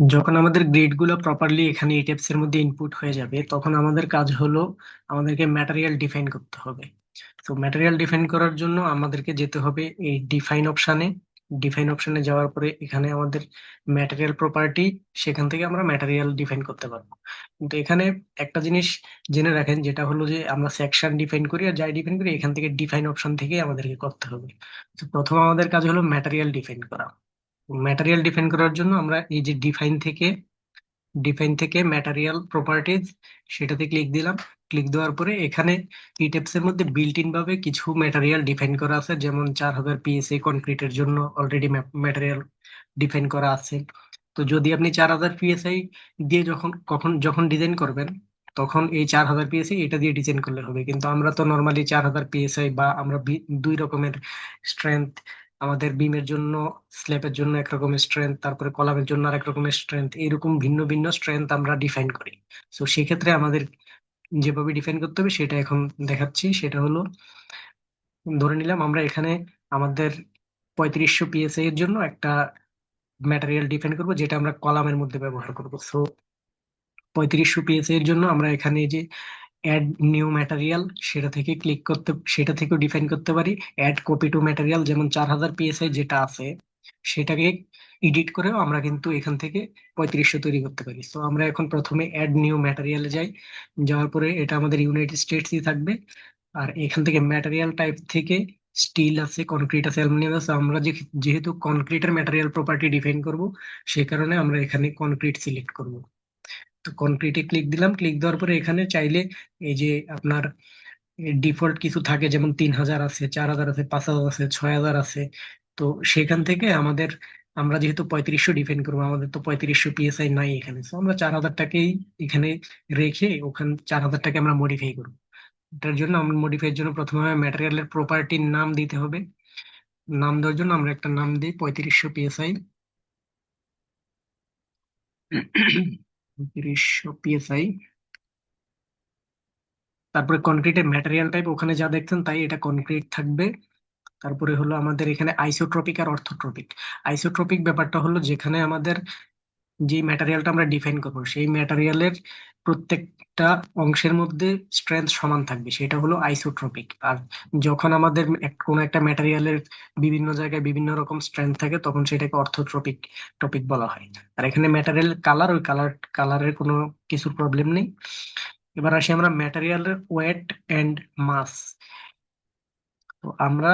যখন আমাদের গ্রিডগুলো প্রপারলি এখানে এই এর মধ্যে ইনপুট হয়ে যাবে, তখন আমাদের কাজ হলো আমাদেরকে ম্যাটেরিয়াল ডিফাইন করতে হবে। তো ম্যাটেরিয়াল ডিফাইন করার জন্য আমাদেরকে যেতে হবে এই ডিফাইন অপশানে ডিফাইন অপশানে যাওয়ার পরে এখানে আমাদের ম্যাটেরিয়াল প্রপার্টি সেখান থেকে আমরা ম্যাটেরিয়াল ডিফাইন করতে পারব। কিন্তু এখানে একটা জিনিস জেনে রাখেন, যেটা হলো যে আমরা সেকশন ডিফাইন করি আর যাই ডিফাইন করি, এখান থেকে ডিফাইন অপশন থেকে আমাদেরকে করতে হবে। তো প্রথম আমাদের কাজ হলো ম্যাটেরিয়াল ডিফাইন করা। ম্যাটেরিয়াল ডিফাইন করার জন্য আমরা এই যে ডিফাইন থেকে ডিফাইন থেকে ম্যাটেরিয়াল প্রপার্টিজ সেটাতে ক্লিক দিলাম। ক্লিক দেওয়ার পরে এখানে ইটেপস এর মধ্যে বিল্ট ইন ভাবে কিছু ম্যাটেরিয়াল ডিফাইন করা আছে, যেমন চার হাজার পিএসএ কনক্রিটের জন্য অলরেডি ম্যাটেরিয়াল ডিফাইন করা আছে। তো যদি আপনি চার হাজার পিএসআই দিয়ে যখন, কখন, যখন ডিজাইন করবেন, তখন এই চার হাজার পিএসআই এটা দিয়ে ডিজাইন করলে হবে। কিন্তু আমরা তো নর্মালি চার হাজার পিএসআই বা আমরা দুই রকমের স্ট্রেংথ আমাদের বিমের জন্য, স্ল্যাবের জন্য একরকমের স্ট্রেংথ তারপরে কলামের জন্য আরেক রকমের স্ট্রেংথ এরকম ভিন্ন ভিন্ন স্ট্রেংথ আমরা ডিফাইন করি। তো সেক্ষেত্রে আমাদের যেভাবে ডিফাইন করতে হবে, সেটা এখন দেখাচ্ছি। সেটা হলো, ধরে নিলাম আমরা এখানে আমাদের পঁয়ত্রিশশো পিএসআই এর জন্য একটা ম্যাটেরিয়াল ডিফাইন করব, যেটা আমরা কলামের মধ্যে ব্যবহার করব। সো পঁয়ত্রিশশো পিএসআই এর জন্য আমরা এখানে যে অ্যাড নিউ ম্যাটেরিয়াল সেটা থেকে ক্লিক করতে, সেটা থেকেও ডিফাইন করতে পারি। অ্যাড কপি টু ম্যাটেরিয়াল যেমন চার হাজার পিএসআই যেটা আছে, সেটাকে এডিট করেও আমরা কিন্তু এখান থেকে পঁয়ত্রিশশো তৈরি করতে পারি। তো আমরা এখন প্রথমে অ্যাড নিউ ম্যাটেরিয়ালে যাই। যাওয়ার পরে এটা আমাদের ইউনাইটেড স্টেটসই থাকবে। আর এখান থেকে ম্যাটেরিয়াল টাইপ থেকে স্টিল আছে কনক্রিট আছে অ্যালুমিনিয়াম আছে। আমরা যেহেতু কনক্রিটের ম্যাটেরিয়াল প্রপার্টি ডিফাইন করব সেই কারণে আমরা এখানে কনক্রিট সিলেক্ট করব। কনক্রিটে ক্লিক দিলাম। ক্লিক দেওয়ার পরে এখানে চাইলে এই যে আপনার ডিফল্ট কিছু থাকে, যেমন তিন হাজার আছে, চার হাজার আছে, পাঁচ হাজার আছে, ছয় হাজার আছে। তো সেখান থেকে আমাদের, আমরা যেহেতু পঁয়ত্রিশশো ডিফেন্ড করব, আমাদের তো পঁয়ত্রিশশো পিএসআই নাই এখানে। তো আমরা চার হাজার হাজারটাকেই এখানে রেখে ওখানে, চার হাজার হাজারটাকে আমরা মডিফাই করব। এটার জন্য আমরা মডিফাইয়ের জন্য প্রথমে ম্যাটেরিয়ালের প্রপার্টির নাম দিতে হবে। নাম দেওয়ার জন্য আমরা একটা নাম দিই, পঁয়ত্রিশশো পিএসআই পঁয়ত্রিশশো পিএসআই তারপরে কনক্রিটের ম্যাটেরিয়াল টাইপ ওখানে যা দেখছেন তাই এটা কনক্রিট থাকবে। তারপরে হলো আমাদের এখানে আইসোট্রপিক আর অর্থোট্রপিক আইসোট্রপিক ব্যাপারটা হলো যেখানে আমাদের যে ম্যাটেরিয়ালটা আমরা ডিফাইন করব, সেই ম্যাটেরিয়ালের প্রত্যেকটা অংশের মধ্যে স্ট্রেংথ সমান থাকবে। সেটা হলো আইসোট্রপিক আর যখন আমাদের কোনো একটা ম্যাটেরিয়ালের বিভিন্ন জায়গায় বিভিন্ন রকম স্ট্রেংথ থাকে, তখন সেটাকে অর্থোট্রপিক টপিক বলা হয়। আর এখানে ম্যাটেরিয়াল কালার ওই কালার কালারের কোনো কিছুর প্রবলেম নেই। এবার আসি আমরা ম্যাটেরিয়ালের ওয়েট অ্যান্ড মাস তো আমরা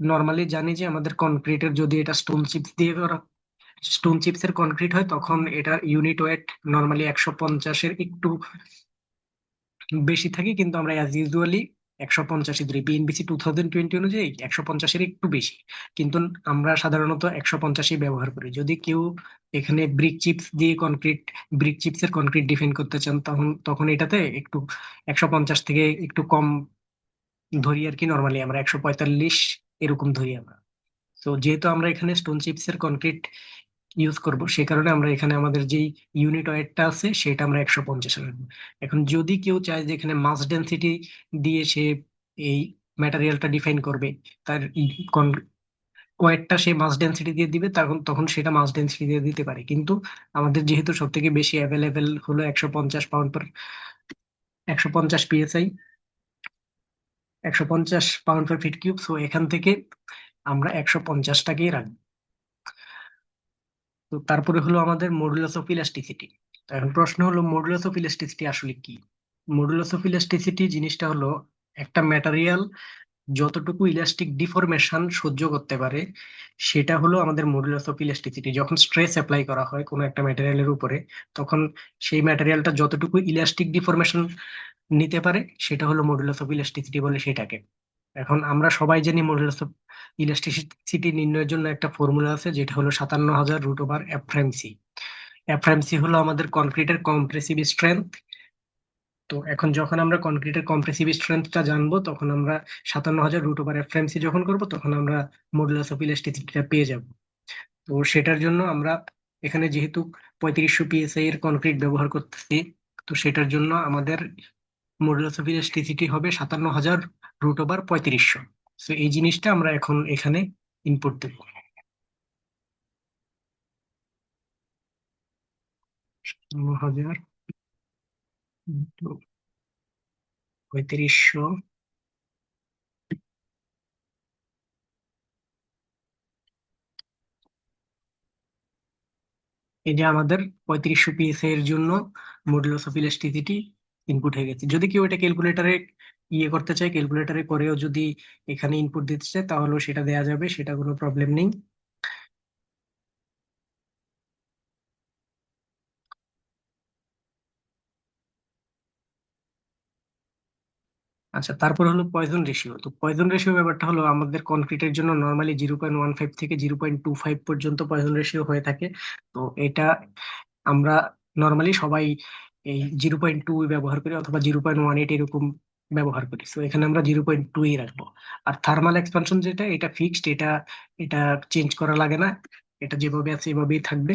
নর্মালি জানি যে আমাদের কনক্রিটের যদি এটা স্টোন চিপস দিয়ে করা স্টোন চিপস এর কনক্রিট হয়, তখন এটার ইউনিট ওয়েট নর্মালি একশো পঞ্চাশের একটু বেশি থাকে, কিন্তু আমরা অ্যাজ ইউজুয়ালি একশো পঞ্চাশি ধরি। বিএনবিসি টু থাউজেন্ড টোয়েন্টি অনুযায়ী একশো পঞ্চাশের একটু বেশি, কিন্তু আমরা সাধারণত একশো পঞ্চাশই ব্যবহার করি। যদি কেউ এখানে ব্রিক চিপস দিয়ে কনক্রিট ব্রিক চিপস এর কনক্রিট ডিফেন্ড করতে চান, তখন তখন এটাতে একটু একশো পঞ্চাশ থেকে একটু কম ধরি আর কি নর্মালি আমরা একশো পঁয়তাল্লিশ এরকম ধরি আমরা। তো যেহেতু আমরা এখানে স্টোন চিপস এর কনক্রিট ইউজ করব, সে কারণে আমরা এখানে আমাদের যেই ইউনিট ওয়েটটা আছে সেটা আমরা একশো পঞ্চাশ রাখব। এখন যদি কেউ চায় যে এখানে মাস ডেন্সিটি দিয়ে সে এই ম্যাটেরিয়ালটা ডিফাইন করবে, তার ওয়েটটা সে মাস ডেন্সিটি দিয়ে দিবে, তখন তখন সেটা মাস ডেন্সিটি দিয়ে দিতে পারে। কিন্তু আমাদের যেহেতু সব থেকে বেশি অ্যাভেলেবেল হলো একশো পঞ্চাশ পাউন্ড পার একশো পঞ্চাশ পিএসআই একশো পঞ্চাশ pound per feet cube so এখান থেকে আমরা একশো পঞ্চাশটাকেই রাখব। তো তারপরে হলো আমাদের মডুলাস অফ ইলাস্টিসিটি এখন প্রশ্ন হলো মডুলাস অফ ইলাস্টিসিটি আসলে কি? মডুলাস অফ ইলাস্টিসিটি জিনিসটা হলো একটা ম্যাটেরিয়াল যতটুকু ইলাস্টিক ডিফরমেশন সহ্য করতে পারে, সেটা হলো আমাদের মডুলাস অফ ইলাস্টিসিটি যখন স্ট্রেস অ্যাপ্লাই করা হয় কোনো একটা ম্যাটেরিয়ালের উপরে, তখন সেই ম্যাটেরিয়ালটা যতটুকু ইলাস্টিক ডিফরমেশন নিতে পারে, সেটা হলো মডুলাস অফ ইলাস্টিসিটি বলে সেটাকে। এখন আমরা সবাই জানি মডুলাস অফ ইলাস্টিসিটি নির্ণয়ের জন্য একটা ফর্মুলা আছে, যেটা হলো সাতান্ন হাজার রুট ওভার এফ্রাইমসি এফ্রাইমসি হলো আমাদের কনক্রিটের কম্প্রেসিভ স্ট্রেংথ তো এখন যখন আমরা কনক্রিটের কম্প্রেসিভ স্ট্রেংথটা জানব, তখন আমরা সাতান্ন হাজার রুট ওভার এফ্রাইমসি যখন করব, তখন আমরা মডুলাস অফ ইলাস্টিসিটিটা পেয়ে যাব। তো সেটার জন্য আমরা এখানে যেহেতু পঁয়ত্রিশশো পিএসআই এর কনক্রিট ব্যবহার করতেছি, তো সেটার জন্য আমাদের মডুলাস অফ ইলাস্টিসিটি হবে সাতান্ন হাজার রুট ওভার পঁয়ত্রিশশো। তো এই জিনিসটা আমরা এখন এখানে ইনপুট দেব। হাজার পঁয়ত্রিশশো এই যে আমাদের পঁয়ত্রিশশো পিএসআই এর জন্য মডুলাস অফ ইলাস্টিসিটি ইনপুট হয়ে গেছে। যদি কেউ এটা ক্যালকুলেটারে ইয়ে করতে চাই ক্যালকুলেটারে করেও যদি এখানে ইনপুট দিতে চাই তাহলেও সেটা দেওয়া যাবে, সেটা কোনো প্রবলেম নেই। আচ্ছা তারপর হলো পয়জন রেশিও তো পয়জন রেশিও ব্যাপারটা হলো আমাদের কনক্রিটের জন্য normally zero point one five থেকে জিরো পয়েন্ট টু ফাইভ পর্যন্ত পয়জন রেশিও হয়ে থাকে। তো এটা আমরা নর্মালি সবাই এই জিরো পয়েন্ট টু ব্যবহার করি, অথবা জিরো পয়েন্ট ওয়ান এইট এরকম ব্যবহার করি। তো এখানে আমরা জিরো পয়েন্ট টু এই রাখব। আর থার্মাল এক্সপানশন যেটা, এটা ফিক্সড এটা এটা চেঞ্জ করা লাগে না। এটা যেভাবে আছে, এভাবেই থাকবে।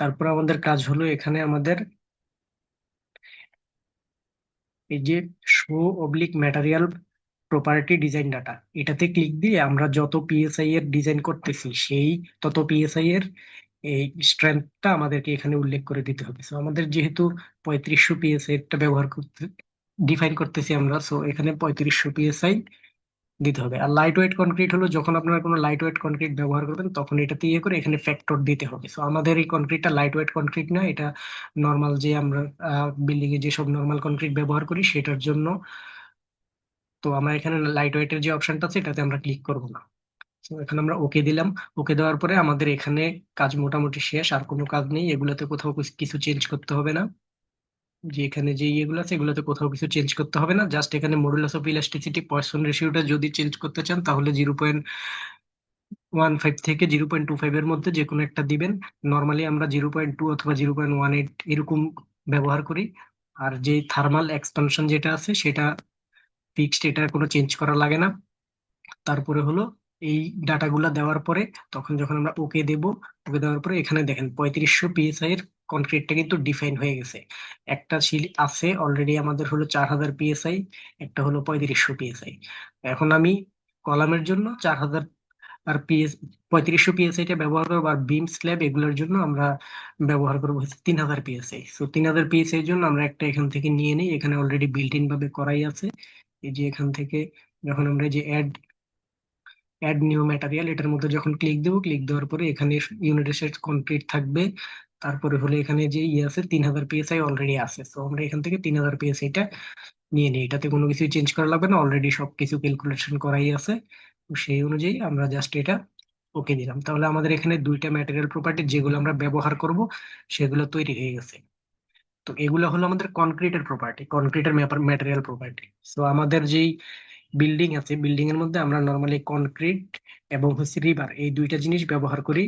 তারপর আমাদের কাজ হলো এখানে আমাদের এই যে show oblique material property design data এটাতে ক্লিক দিয়ে আমরা যত পিএসআই এর ডিজাইন করতেছি, সেই তত পিএসআই এর এই স্ট্রেংথটা আমাদেরকে এখানে উল্লেখ করে দিতে হবে। সো আমাদের যেহেতু পঁয়ত্রিশশো পিএসআই একটা ব্যবহার করতে ডিফাইন করতেছি আমরা সো এখানে পঁয়ত্রিশশো পিএসআই দিতে হবে। আর লাইট ওয়েট কনক্রিট হলো যখন আপনারা কোনো লাইট ওয়েট কনক্রিট ব্যবহার করবেন, তখন এটাতে ইয়ে করে এখানে ফ্যাক্টর দিতে হবে। সো আমাদের এই কনক্রিটটা লাইট ওয়েট কনক্রিট না, এটা নর্মাল যে আমরা বিল্ডিং এ যেসব নর্মাল কনক্রিট ব্যবহার করি, সেটার জন্য তো আমরা এখানে লাইট ওয়েটের যে অপশনটা আছে, এটাতে আমরা ক্লিক করব না। তো এখানে আমরা ওকে দিলাম। ওকে দেওয়ার পরে আমাদের এখানে কাজ মোটামুটি শেষ, আর কোনো কাজ নেই। এগুলোতে কোথাও কিছু চেঞ্জ করতে হবে না। যে এখানে যে ইয়েগুলো আছে, এগুলোতে কোথাও কিছু চেঞ্জ করতে হবে না। জাস্ট এখানে মডুলাস অফ ইলাস্টিসিটি পয়সন রেশিওটা যদি চেঞ্জ করতে চান, তাহলে জিরো পয়েন্ট ওয়ান ফাইভ থেকে জিরো পয়েন্ট টু ফাইভ এর মধ্যে যে কোনো একটা দিবেন। নর্মালি আমরা জিরো পয়েন্ট টু অথবা জিরো পয়েন্ট ওয়ান এইট এরকম ব্যবহার করি। আর যে থার্মাল এক্সপানশন যেটা আছে, সেটা ফিক্সড এটা কোনো চেঞ্জ করা লাগে না। তারপরে হলো এই ডাটাগুলা দেওয়ার পরে তখন যখন আমরা ওকে দেব ওকে দেওয়ার পরে এখানে দেখেন পঁয়ত্রিশশো পিএসআই এর কনক্রিটটা কিন্তু ডিফাইন হয়ে গেছে। একটা সিল আছে অলরেডি আমাদের হলো চার হাজার পিএসআই, একটা হলো পঁয়ত্রিশশো পিএসআই। এখন আমি কলামের জন্য চার হাজার আর পিএস, পঁয়ত্রিশশো পিএসআই টা ব্যবহার করব আর বিম স্ল্যাব এগুলোর জন্য আমরা ব্যবহার করব হচ্ছে তিন হাজার পিএসআই। সো তিন হাজার পিএসআই এর জন্য আমরা একটা এখান থেকে নিয়ে নিই, এখানে অলরেডি বিল্ট ইন ভাবে করাই আছে। এই যে এখান থেকে যখন আমরা যে অ্যাড অ্যাড নিউ ম্যাটেরিয়াল এটার মধ্যে যখন ক্লিক দেবো ক্লিক দেওয়ার পরে এখানে ইউনিটের সেট কমপ্লিট থাকবে। তারপরে হলে এখানে যে ইয়ে আছে, তিন হাজার পিএসআই অলরেডি আছে। তো আমরা এখান থেকে তিন হাজার পিএসআইটা নিয়ে নিই। এটাতে কোনো কিছু চেঞ্জ করা লাগবে না। অলরেডি সব কিছু ক্যালকুলেশন করাই আছে। তো সেই অনুযায়ী আমরা জাস্ট এটা ওকে দিলাম। তাহলে আমাদের এখানে দুইটা ম্যাটেরিয়াল প্রপার্টি যেগুলো আমরা ব্যবহার করব, সেগুলো তৈরি হয়ে গেছে। তো এগুলো হলো আমাদের কনক্রিটের প্রপার্টি কনক্রিটের ম্যাটেরিয়াল প্রপার্টি সো আমাদের যেই বিল্ডিং আছে বিল্ডিং এর মধ্যে আমরা নর্মালি কনক্রিট এবং হচ্ছে রিভার এই দুইটা জিনিস ব্যবহার করি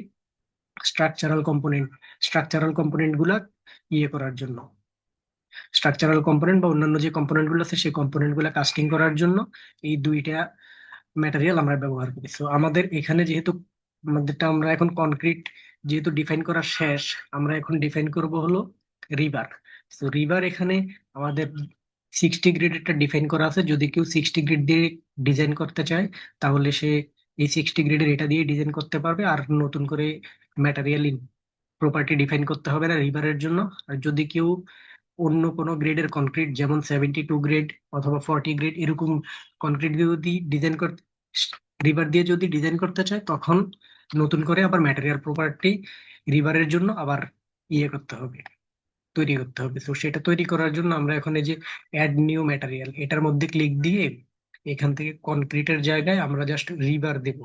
স্ট্রাকচারাল কম্পোনেন্ট স্ট্রাকচারাল কম্পোনেন্টগুলা ইয়ে করার জন্য। স্ট্রাকচারাল কম্পোনেন্ট বা অন্যান্য যে কম্পোনেন্টগুলো আছে, সেই কম্পোনেন্টগুলা কাস্টিং করার জন্য এই দুইটা ম্যাটেরিয়াল আমরা ব্যবহার করি। সো আমাদের এখানে যেহেতু আমাদেরটা আমরা এখন কনক্রিট যেহেতু ডিফাইন করা শেষ, আমরা এখন ডিফাইন করব হলো রিভার তো রিভার এখানে আমাদের সিক্সটি গ্রেড একটা ডিফাইন করা আছে। যদি কেউ সিক্সটি গ্রেড দিয়ে ডিজাইন করতে চায়, তাহলে সে এই সিক্সটি গ্রেডের এটা দিয়ে ডিজাইন করতে পারবে আর নতুন করে ম্যাটেরিয়াল প্রপার্টি ডিফাইন করতে হবে না রিভারের জন্য। আর যদি কেউ অন্য কোনো গ্রেডের কনক্রিট যেমন সেভেন্টি টু গ্রেড অথবা ফর্টি গ্রেড এরকম কনক্রিট দিয়ে যদি ডিজাইন করতে রিভার দিয়ে যদি ডিজাইন করতে চায়, তখন নতুন করে আবার ম্যাটেরিয়াল প্রপার্টি রিভারের জন্য আবার ইয়ে করতে হবে। তৈরি করতে হবে। তো সেটা তৈরি করার জন্য আমরা এখন এই যে অ্যাড নিউ ম্যাটেরিয়াল এটার মধ্যে ক্লিক দিয়ে এখান থেকে কনক্রিটের জায়গায় আমরা জাস্ট রিভার দেব।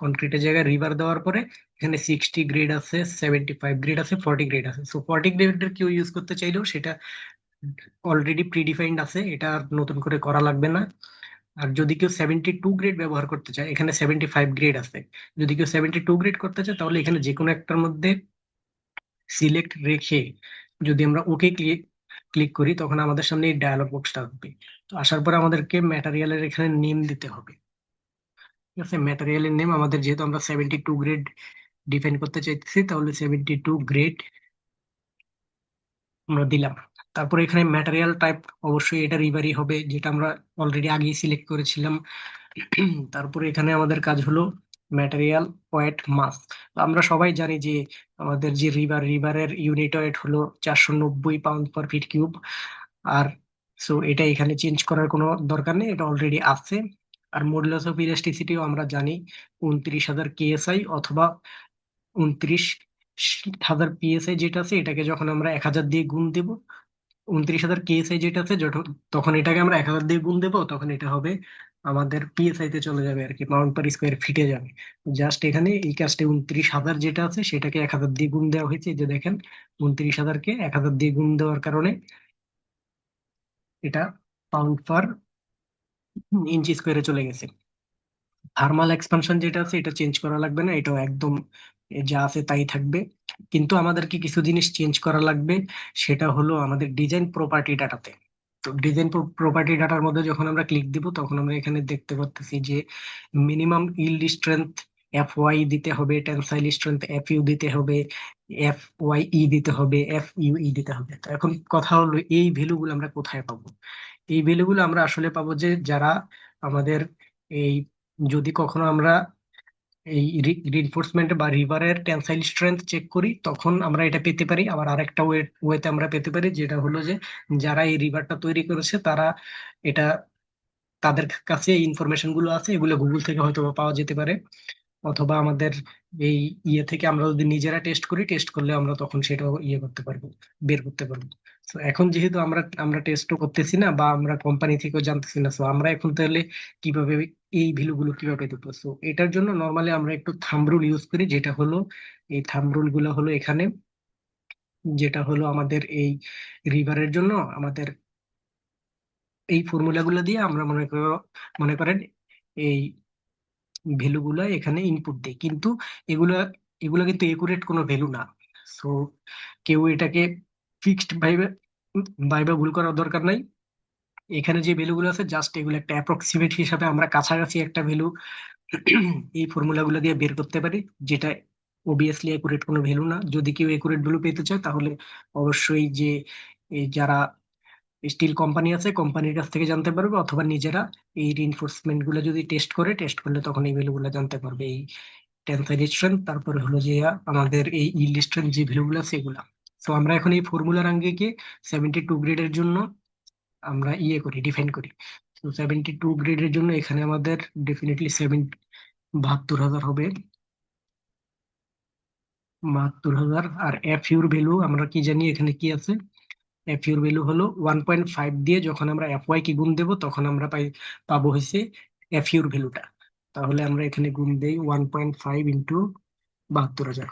কনক্রিটের জায়গায় রিভার দেওয়ার পরে এখানে সিক্সটি গ্রেড আছে সেভেন্টি ফাইভ গ্রেড আছে ফর্টি গ্রেড আছে। সো ফর্টি গ্রেডের কেউ ইউজ করতে চাইলেও সেটা অলরেডি প্রিডিফাইন্ড আছে, এটা আর নতুন করে করা লাগবে না। আর যদি কেউ সেভেন্টি টু গ্রেড ব্যবহার করতে চায়, এখানে সেভেন্টি ফাইভ গ্রেড আছে। যদি কেউ সেভেন্টি টু গ্রেড করতে চায়, তাহলে এখানে যে কোনো একটার মধ্যে সিলেক্ট রেখে যদি আমরা ওকে ক্লিক ক্লিক করি, তখন আমাদের সামনে এই ডায়ালগ বক্সটা আসবে। তো আসার পরে আমাদেরকে ম্যাটেরিয়ালের এখানে নেম দিতে হবে। ঠিক আছে? ম্যাটেরিয়ালের নেম আমাদের যেহেতু আমরা সেভেন্টি টু গ্রেড ডিফাইন করতে চাইতেছি, তাহলে সেভেন্টি টু গ্রেড আমরা দিলাম। তারপরে এখানে ম্যাটেরিয়াল টাইপ অবশ্যই এটা রিভারি হবে, যেটা আমরা অলরেডি আগেই সিলেক্ট করেছিলাম। তারপরে এখানে আমাদের কাজ হলো ম্যাটেরিয়াল ওয়েট মাস আমরা সবাই জানি যে আমাদের যে রিভার রিভারের ইউনিট ওয়েট হলো চারশো নব্বই পাউন্ড পার ফিট কিউব আর সো এটা এখানে চেঞ্জ করার কোনো দরকার নেই, এটা অলরেডি আছে। আর মডুলাস অফ ইলাস্টিসিটিও আমরা জানি উনত্রিশ হাজার কেএসআই অথবা উনত্রিশ হাজার পিএসআই যেটা আছে, এটাকে যখন আমরা এক হাজার দিয়ে গুণ দেব, উনত্রিশ হাজার কেএসআই যেটা আছে, যখন, তখন এটাকে আমরা এক হাজার দিয়ে গুণ দেবো, তখন এটা হবে আমাদের পিএসআই তে চলে যাবে আর কি পাউন্ড পার স্কোয়ার ফিটে যাবে। জাস্ট এখানে এই কাজটা উনত্রিশ হাজার যেটা আছে, সেটাকে এক হাজার দিয়ে গুণ দেওয়া হয়েছে। যে দেখেন, উনত্রিশ হাজারকে এক হাজার দিয়ে গুণ দেওয়ার কারণে এটা পাউন্ড পার ইঞ্চি স্কোয়ারে চলে গেছে। থার্মাল এক্সপানশন যেটা আছে, এটা চেঞ্জ করা লাগবে না, এটাও একদম যা আছে তাই থাকবে। কিন্তু আমাদেরকে কিছু জিনিস চেঞ্জ করা লাগবে, সেটা হলো আমাদের ডিজাইন প্রপার্টি ডাটাতে ডিজাইন প্রপার্টি ডাটার মধ্যে যখন আমরা ক্লিক দিব, তখন আমরা এখানে দেখতে পাচ্ছি যে minimum yield strength F Y দিতে হবে টেনসাইল স্ট্রেংথ এফ ইউ দিতে হবে এফ ওয়াই ই দিতে হবে এফ ইউ ই দিতে হবে। তো এখন কথা হলো এই ভ্যালুগুলো আমরা কোথায় পাবো? এই ভ্যালুগুলো আমরা আসলে পাবো যে যারা আমাদের এই যদি কখনো আমরা এই রিনফোর্সমেন্ট বা রিভারের টেনসাইল স্ট্রেংথ চেক করি, তখন আমরা এটা পেতে পারি। আবার আরেকটা ওয়ে ওয়েতে আমরা পেতে পারি, যেটা হলো যে, যারা এই রিভারটা তৈরি করেছে, তারা এটা তাদের কাছে এই ইনফরমেশনগুলো আছে, এগুলো গুগল থেকে হয়তো পাওয়া যেতে পারে। অথবা আমাদের এই ইয়ে থেকে আমরা যদি নিজেরা টেস্ট করি টেস্ট করলে আমরা তখন সেটাও ইয়ে করতে পারব, বের করতে পারব। তো এখন যেহেতু আমরা আমরা টেস্টও করতেছি না বা আমরা কোম্পানি থেকেও জানতেছি না তো আমরা এখন তাহলে কীভাবে এই ভ্যালু গুলো কীভাবে দেবো? তো এটার জন্য নর্মালি আমরা একটু থাম রুল ইউজ করি, যেটা হলো, এই থাম রুলগুলো হলো এখানে, যেটা হলো আমাদের এই রিভারের জন্য আমাদের এই ফর্মুলা গুলো দিয়ে আমরা মনে করো, মনে করেন এই ভ্যালু গুলো এখানে ইনপুট দেই। কিন্তু এগুলা, এগুলো কিন্তু একুরেট কোনো ভ্যালু না। সো কেউ এটাকে ফিক্সড ভাইবে ভাইবে ভুল করার দরকার নাই। এখানে যে ভ্যালু গুলো আছে জাস্ট এগুলো একটা অ্যাপ্রক্সিমেট হিসাবে আমরা কাছাকাছি একটা ভ্যালু এই ফর্মুলা গুলো দিয়ে বের করতে পারি, যেটা অবভিয়াসলি একুরেট কোনো ভ্যালু না। যদি কেউ একুরেট ভ্যালু পেতে চায়, তাহলে অবশ্যই যে যারা স্টিল কোম্পানি আছে কোম্পানির কাছ থেকে জানতে পারবে, অথবা নিজেরা এই রিনফোর্সমেন্টগুলো যদি টেস্ট করে টেস্ট করলে তখন এই ভ্যালু গুলো জানতে পারবে। এই টেনসাইল স্ট্রেংথ তারপরে হলো যে আমাদের এই ইল্ড স্ট্রেংথ যে ভ্যালু গুলো সেগুলা তো আমরা এখন এই ফর্মুলার আঙ্গিকে সেভেন্টি টু গ্রেডের জন্য আমরা ইয়ে করি ডিফাইন করি। তো সেভেন্টি টু গ্রেডের জন্য এখানে আমাদের ডেফিনেটলি সেভেন বাহাত্তর হাজার হবে। বাহাত্তর হাজার, আর এফ ইউর ভ্যালু আমরা কি জানি এখানে কি আছে? এফ ইউর ভ্যালু হলো ওয়ান পয়েন্ট ফাইভ দিয়ে যখন আমরা এফ ওয়াই কি গুণ দেবো, তখন আমরা পাই, পাবো হয়েছে এফ ইউর ভ্যালুটা তাহলে আমরা এখানে গুণ দেই ওয়ান পয়েন্ট ফাইভ ইন্টু বাহাত্তর হাজার।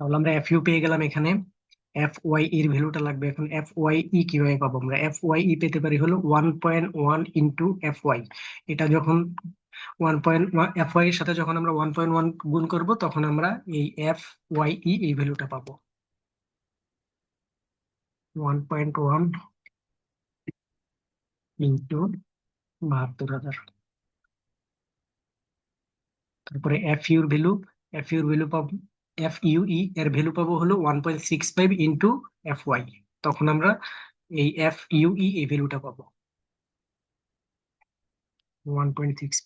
তাহলে আমরা এফ ইউ পেয়ে গেলাম এখানে। এফ ওয়াই এর ভ্যালুটা লাগবে এখন এফ ওয়াই ই কীভাবে পাবো আমরা? এফ ওয়াই ই পেতে পারি হলো one point one into F Y এটা যখন ওয়ান পয়েন্ট এফ ওয়াই এর সাথে যখন আমরা ওয়ান পয়েন্ট ওয়ান গুণ করব, তখন আমরা এই এফ ওয়াই ই এই ভ্যালুটা পাবো। ওয়ান পয়েন্ট ওয়ান ইন্টু বাহাত্তর হাজার। তারপরে F U value F U value পাবো এফ ইউই এর ভ্যালু পাবো হলো one point six five into F Y তখন আমরা এই এফ ইউই এই ভ্যালুটা পাবো। ওয়ান পয়েন্ট সিক্স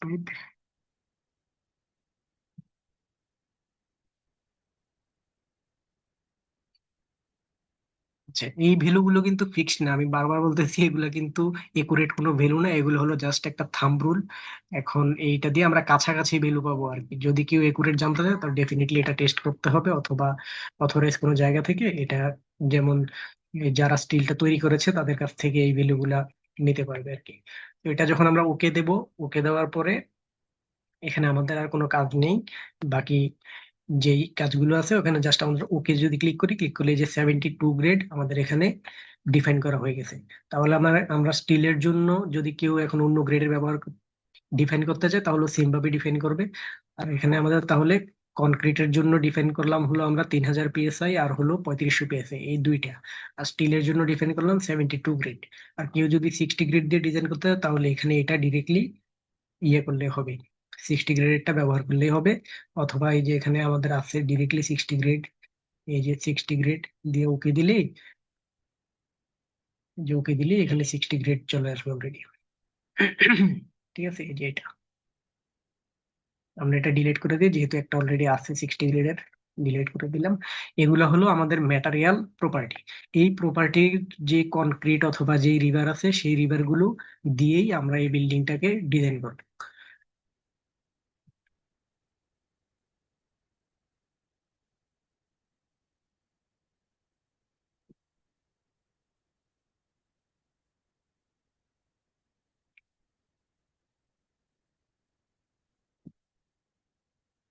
আচ্ছা এই ভ্যালু গুলো কিন্তু ফিক্সড না। আমি বারবার বলতেছি, এগুলো কিন্তু একুরেট কোনো ভ্যালু না। এগুলো হলো জাস্ট একটা থাম্ব রুল এখন এইটা দিয়ে আমরা কাছাকাছি ভ্যালু পাবো আর কি। যদি কেউ একুরেট জানতে চায় তাহলে ডেফিনেটলি এটা টেস্ট করতে হবে অথবা অথরাইজ কোনো জায়গা থেকে এটা যেমন যারা স্টিলটা তৈরি করেছে, তাদের কাছ থেকে এই ভ্যালু গুলা নিতে পারবে আর কি। এটা যখন আমরা ওকে দেব, ওকে দেওয়ার পরে এখানে আমাদের আর কোনো কাজ নেই। বাকি যেই কাজগুলো আছে, ওখানে জাস্ট আমাদের ওকে যদি ক্লিক করি ক্লিক করলে যে সেভেন্টি টু গ্রেড আমাদের এখানে ডিফাইন করা হয়ে গেছে। তাহলে আমরা আমরা স্টিলের জন্য যদি কেউ এখন অন্য গ্রেডের ব্যবহার ডিফাইন করতে চায়, তাহলে সেম ভাবে ডিফাইন করবে। আর এখানে আমাদের তাহলে কনক্রিটের জন্য ডিফাইন করলাম হলো আমরা তিন হাজার পিএসআই আর হলো পঁয়ত্রিশশো পিএসআই এই দুইটা। আর স্টিলের জন্য ডিফাইন করলাম সেভেন্টি টু গ্রেড আর কেউ যদি সিক্সটি গ্রেড দিয়ে ডিজাইন করতে হয় তাহলে এখানে এটা ডিরেক্টলি ইয়ে করলে হবে। সিক্সটি গ্রেডেরটা ব্যবহার করলেই হবে। অথবা এই যে এখানে আমাদের আছে ডিরেক্টলি সিক্সটি গ্রেড এই যে সিক্সটি গ্রেড দিয়ে ওকে দিলেই, যে ওকে দিলেই এখানে সিক্সটি গ্রেড চলে আসবে অলরেডি ঠিক আছে? এই যে এটা। আমরা এটা ডিলিট করে দিই, যেহেতু একটা অলরেডি আছে সিক্সটি গ্রেডের ডিলিট করে দিলাম। এগুলো হলো আমাদের ম্যাটারিয়াল প্রপার্টি এই প্রপার্টির যে কনক্রিট অথবা যে রিভার আছে, সেই রিভারগুলো দিয়েই আমরা এই বিল্ডিংটাকে ডিজাইন করব।